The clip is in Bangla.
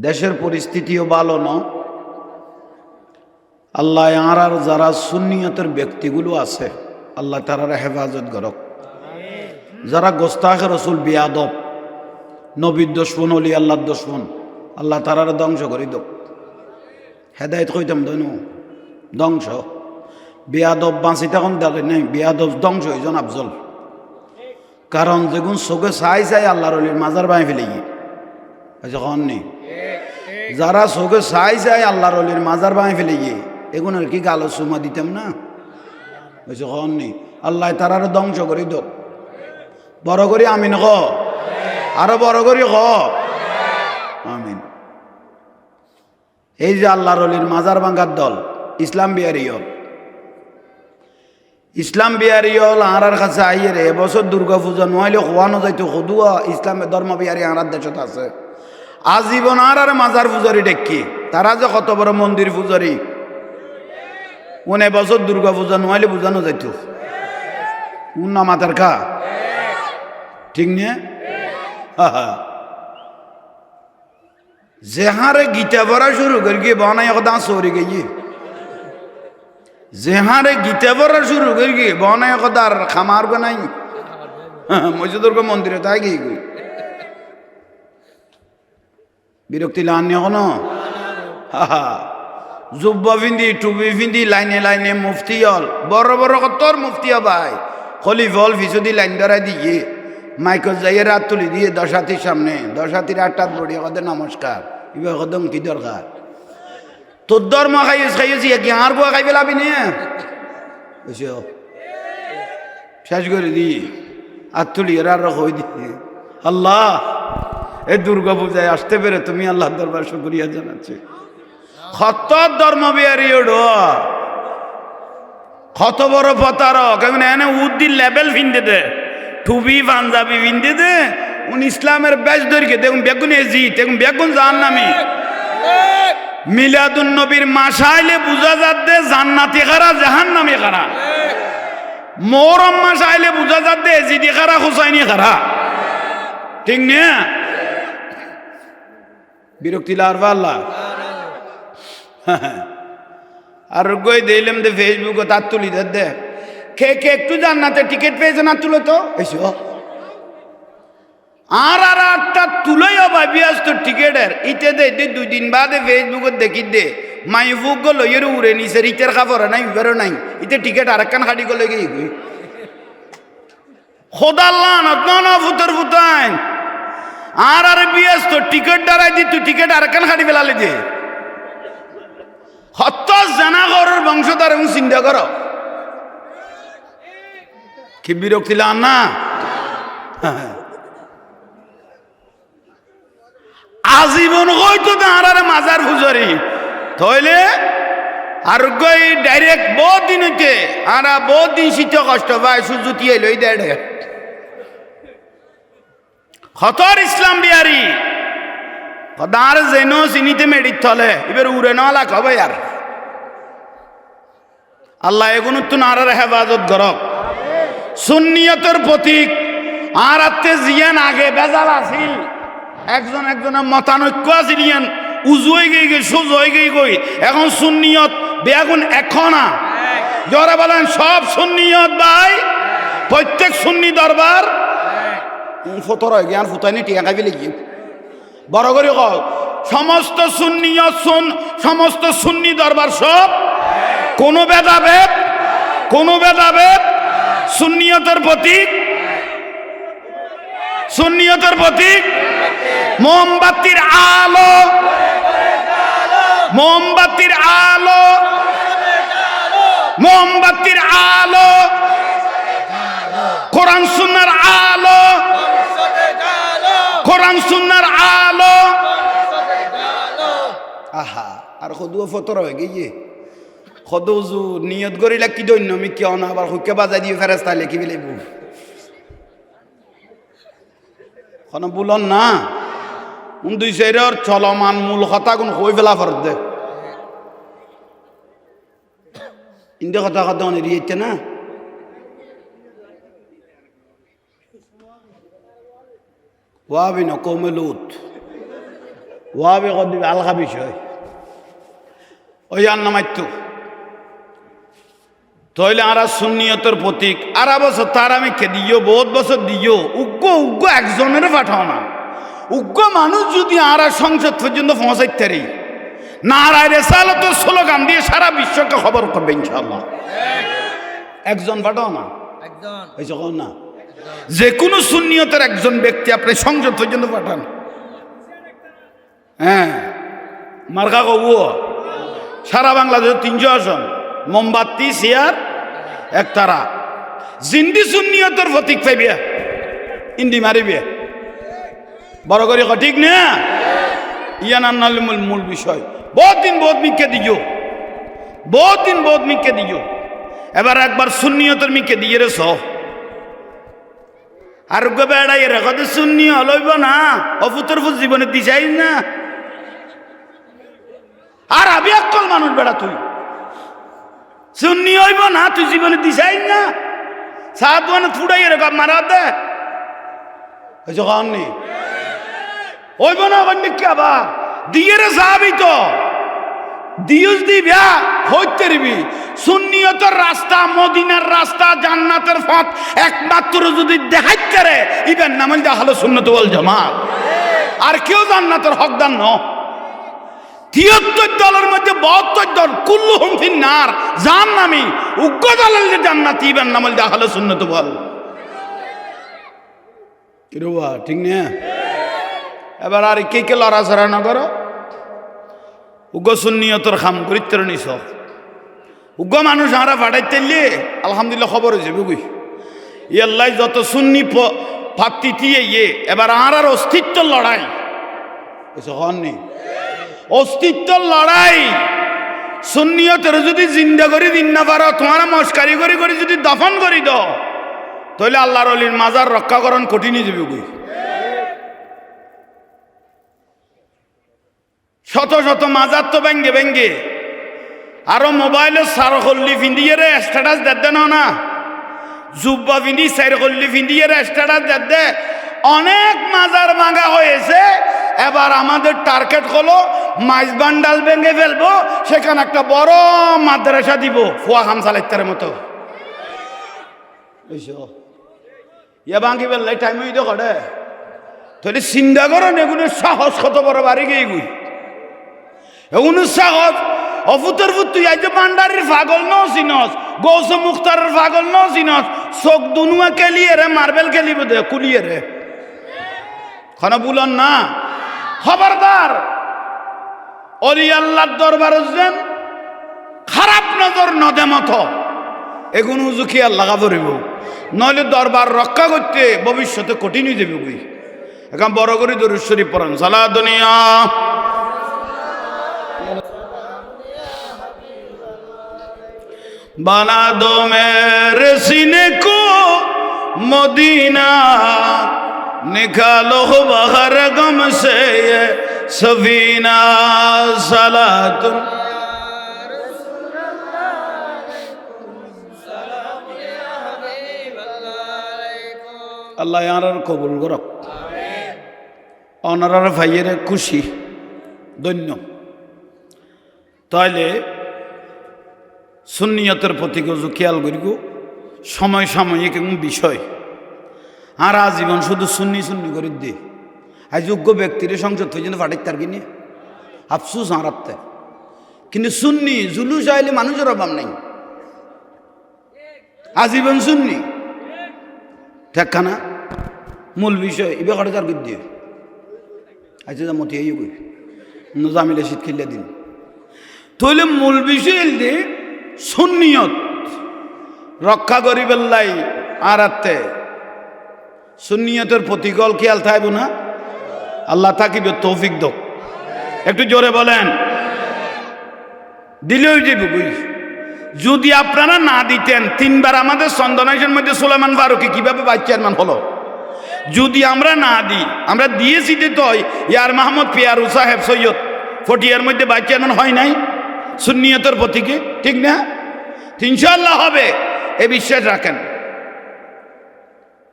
দেশের পরিস্থিতিও ভালো ন। আল্লাহ আর যারা সুন্নিয়তের ব্যক্তিগুলো আছে, আল্লাহ তারার হেফাজত করক। যারা গোস্তাখ রসুল বিয়াদব, নবীর দোষফন অলি আল্লাহর দোষফন আল্লাহ তারার ধ্বংস করি দোক। হেদায়ত কইতাম দনু, ধ্বংস। বিয়াদব বাঁচি তখন দেখে নাই, বিয়াদব ধ্বংস হইজন আফজল। কারণ যেগুন চোখে চাই চাই আল্লাহর অলির মাজার বাঁই ফেলে গিয়ে যখন নেই যারা চোখে চাই চাই আল্লাহর অলির মাজার বাঁই ফেলে গিয়ে এগুনের কি গালো সুমা দিতাম না? বলছে কন নেই আল্লাহ তারার ধ্বংস করি দোক বড় করি আমিন ক। আরও বড় করি ক। আমিন। এই যে আল্লাহর অলির মাজার ভাঙ্গার দল, ইসলাম বিহারিয়ল ইসলাম বিহারি হল আঁরার কাছে আইয়ে রে, এবছর দুর্গা পূজা নইলে খোয়ানো যাইতো, সদুয়া ইসলামের ধর্ম বিহারি আঁরার দেশত আছে। আজীবন আর আর মাজার পূজারি ডেকি তারা যে কত বড় মন্দির পূজারি। কোন এবছর দুর্গা পূজা নইলে বুঝানো যাইত। কোন না মাতার খা। ঠিক নিয়ে যেহারে গীতা পড়া শুরু করি গিয়ে বানাই একদা সরি গিয়ে যেহারে গীতা পড়া শুরু করি গিয়ে বানাই আর খামার বানাই। মসজিদুর্গ মন্দিরে তাই গিয়ে গই বিরক্তি লানি এখনও জুব্ব ফিন্দি টুপি ফিন্দি লাইনে লাইনে মুফতি হল। বড় বড় কতর মুফতি ভাই খলিফ হল ফিসুদি লাইন ধরাই দিয়ে। মাইকল যাইয়ে রাত তুলি দিয়ে দশাতির সামনে। দশাতির আটটাত বড়ি কদের নমস্কার। এবার কদম কি দরকার? তোর ধর্ম খাইস খাইছি কি আর বুয়া খাই পেলাবি নে? বুঝছ শেষ করে দি। আর তুলি এরা হই দিয়ে। আল্লাহ! এই দুর্গা পূজায় আসতে পেরে তুমি আল্লাহ দরবার শুক্রিয়া জানাচ্ছি। কত ধর্ম বিহারি কত বড় প্রতারক। এখন এনে উদ্দিন লেভেল ফিনতে দে। টুবি পাঞ্জাবি ফিনতে দে। উনি ইসলামের বেশ ধরিকে দেখুন, বেগুন এজিত দেখুন, বেগুন জান নামি মিলাদুন নবীর মাসাইলে বুঝা যাচ্ছে জান্নাতি খারা জাহান নামি খারা। মোরম মাসাইলে বুঝা যাচ্ছে এজিদি খারা, হুসাইনি খারা। ঠিক না? বিরক্তি লারবা আল্লাহ আর গই দিলাম দে ফেসবুকে তার তুলি দে দে। কে কে একটু জান্নাতে টিকিট পেয়েছে না তুলে তো? এসো। আর আর আটটা তুলেই ভাবি আসতো টিকেটের। ইতে দে দুই দিন বাদে ফেসবুকে দেখি দে। মাইফুক গো লইয়ের উড়ে নিছে রিতের খাবার নাই, উবেরও নাই। ইতে টিকেট আর একখান খাটি গলে গিয়ে গই খোদাল্লাহ না ফুতর ফুতাইন আর আর বিয়াস তো টিকিট দাঁড়াই দি, তুই টিকিট আর কেন খাটি ফেলালি দে হত জানা ঘরের বংশধর এবং চিন্তা কর কি বিরক্তি লান না? আজীবন হয়তো আর মাজার ফুজরি তইলে আর গই ডাইরেক্ট বহুত দিন হইতে, আর বহুত দিন শীত কষ্ট পায়, সুজুতি লই দেয় হতর ইসলাম বিহারি। দাঁড় যেন চিনিতে মেডিত থলে, এবার উড়ে নলা কবে আর আল্লাহ এগুলো তো নারার হেফাজত করক সুন্নিয়তের প্রতীক আর আত্মে জিয়ান আগে বেজাল আছিল। একজন একজনের মতানৈক্য আছিল উজু হয়ে গিয়ে গিয়ে সোজ হয়ে গিয়ে গই। এখন সুন্নিয়ত বেগুন এখনা। জরা বলেন, সব সুন্নিয়ত ভাই, প্রত্যেক সুন্নি দরবার ফতর হয় ফুটাইনি টিয়া খাবি লাগি। বড় করে কও, সমস্ত সুন্নিয়ত সুন, সমস্ত সুন্নি দরবার সব? কোনো ভেদাভেদ? কোনো ভেদাভেদ? সুন্নিয়তের প্রতীক? সুন্নিয়তের প্রতীক? মোমবাতির আলো? মোমবাতির আলো? মোমবাতির আলো? কোরআন সুন্নার আর সদুও ফতর হয়ে গিয়ে সদৌজু নিয়ত করিলে কি দৈন্য? আমি কিয় না? আবার হুকে বাজাই দিয়ে ফেরেস্তা লিখি বিলিব কোনো বুলন না? উন দুই সাইডর চলমান মূল কথা কোন হই ফেলা ফর দে। ইন্দে কথা কথা এড়িয়েছে না? ওয়াবিন কৌমে লুত ওয়াবে কর দিবে আলগা বিষয় ওই আর নামাইতো। তইলে আর সুন্নিয়তের প্রতীক। আর বছর তার আমি কে দিও বহুত বছর দিও। উগ্র উগ্র একজনের পাঠাও না। উগ্র মানুষ যদি আর সংসদ পর্যন্ত পৌঁছাইতে পারি নারায় রেসালতের স্লোগান দিয়ে সারা বিশ্বকে খবর করবে ইনশাল্লাহ একজন পাঠাও না? একজন। যখন না। যে কোনো সুন্নিয়তের একজন ব্যক্তি আপনি সংসদ পর্যন্ত পাঠান। হ্যাঁ। মার্কা কবু সারা বাংলাদেশে তিনশো আসন, মোমবাতি, চেয়ার একতারা জিন্দি সুন্নিয়তের প্রতীক পাইবে, ইন্দি মারিবে। বড় করে ক ঠিক না? ইয়ান আন্নাল মূল বিষয়। বহুত দিন বহুত মিকে দিও। বহুত দিন বহুত মিকে দিও। এবার একবার সুন্নিয়তের মিকে দিয়ে রে সহ আর বেড়াই রেখতে শুননি অলইব না? অফুতর ফুট জীবনে দিছাই না? আর আবি অক্কল মানুষ বেড়া তুই। শুননি হইব না, তুই জীবনে দিছাই না। সাত মানে ফুটাই এরকম মারা দে। হয়েছে কারণে হইব না ওখানে কি আবার? দিয়ে রে যাবি তো। দিউস দিবিয়া হইতে দিবি। সুন্নিয়তের রাস্তা, মদিনার রাস্তা, জান্নাতের পথ একমাত্র যদি দেখাইতে রে ইবেন নামল যা হলো সুন্নত বল জামাত। আর কেউ জান্নাতের হকদার ন তিয়াত্তর দলের মধ্যে বাহাত্তর দল কুল্লু হুমফিন নার জান নামি উগ্র দলের যে জান্নাত ইবেন নামল যা হলো সুন্নত বল। ঠিক না? এবার আর কে কে লড়াচড়া না করো? উগ্র সুন্নিয়তর খাম করিত্তর নিছ। উগ্র মানুষ আমরা পাঠাইতেলে আলহামদুলিল্লাহ খবর হয়েছে বুঝি ইয়াল্লাই যত সুন্নি ফাত্তি ইয়ে এবার আর অস্তিত্বর লড়াই। বুঝছ হননি অস্তিত্বর লড়াই। সুন্নিয়তের যদি জিন্দা করে দিন না পারো, তোমার মস্কারি করে করে যদি দফন করি দাও তাহলে আল্লাহর অলির মাজার রক্ষাকরণ কঠিনই যাবে বুঝি শত শত মাজার তো ব্যাঙ্গে ব্যাঙ্গে আরও মোবাইলে সার হল্লি ফিন্দিয়ে রে স্ট্যাটাস দেন না। জুব্বা ফিন্দি সাইর হল্লি ফিন্দিয়ে রে স্ট্যাটাস দে অনেক মাজার ভাঙা হয়েছে এবার আমাদের টার্গেট হলো মাইজ বান্ডাল ভেঙে ফেলব, সেখানে একটা বড় মাদ্রাসা দিব, ফুয়া হামসা লেত্তারের মতো। ইয়া ভাঙি ফেললে টাইম হইতে করে তাহলে চিন্তা করো এগুলোর সাহস কত বড় বাড়ি গিয়ে এগুলো সাহস অফুতর ফুত তুই আজ ভান্ডারির পাগল ন চিনস গৌস মুখতারের পাগল ন চিনস চোখ দুনুয়া কেলিয়ে রে, মার্বেল খেলিব দে, কুলিয়ে রে। খানা বুলন না। খবরদার। অলি আল্লাহ দরবার যেন খারাপ নজর নদে মত এগুন উজুকি লাগা ধরিব? নইলে দরবার রক্ষা করতে ভবিষ্যতে কঠিনই দেবে বই এখন বড় করে দরুশ্বরী পড়ান। সালা দুনিয়া। বানা দমের সিনে কো মদিনা। نکالو بغر غم سے یہ سفینہ صلاۃ আল্লাহ আনার কবুল করক অনারার ভাইয়ের খুশি ধন্য তাহলে সুন্নিয়তের প্রতি কিছু খেয়াল করিব সময় সাময়িক এবং বিষয় আর আজীবন শুধু সুন্নি সুন্নি করে দি। আর যোগ্য ব্যক্তির সংসদ পর্যন্ত পাঠাই তার কিনে আফসুস হারাতে কিন্তু সুন্নি, জুলুস আইলে মানুষের অভাব নাই। আজীবন সুন্নি। ঠেকখানা মূল বিষয় ইবে ঘরে তার করে দিয়ে আচ্ছা যা মতি এই কই। জামিলে শীত খেললে দিন। তাহলে মূল বিষয় সুন্নিয়ত রক্ষা করি বেল্লাই আর আত্মে সুন্নিয়তের প্রতিকল খেয়াল থাকব না। আল্লাহ থাকিবে তৌফিক দোক একটু জোরে বলেন। দিলেও যে যদি আপনারা না দিতেন, তিনবার আমাদের সন্দনাইশের মধ্যে সোলেমান ফারুকি কীভাবে ভাইস চেয়ারম্যান হলো? যদি আমরা না দিই, আমরা দিয়েছি যে তো, ইয়ার মাহমুদ পিয়ারু সাহেব সৈয়দ, ফটিয়ার মধ্যে ভাইস চেয়ারম্যান হয় নাই। সুন্নিয়তের প্রতীকে, ঠিক না? ইনশাল্লাহ হবে, এ বিশ্বাস রাখেন।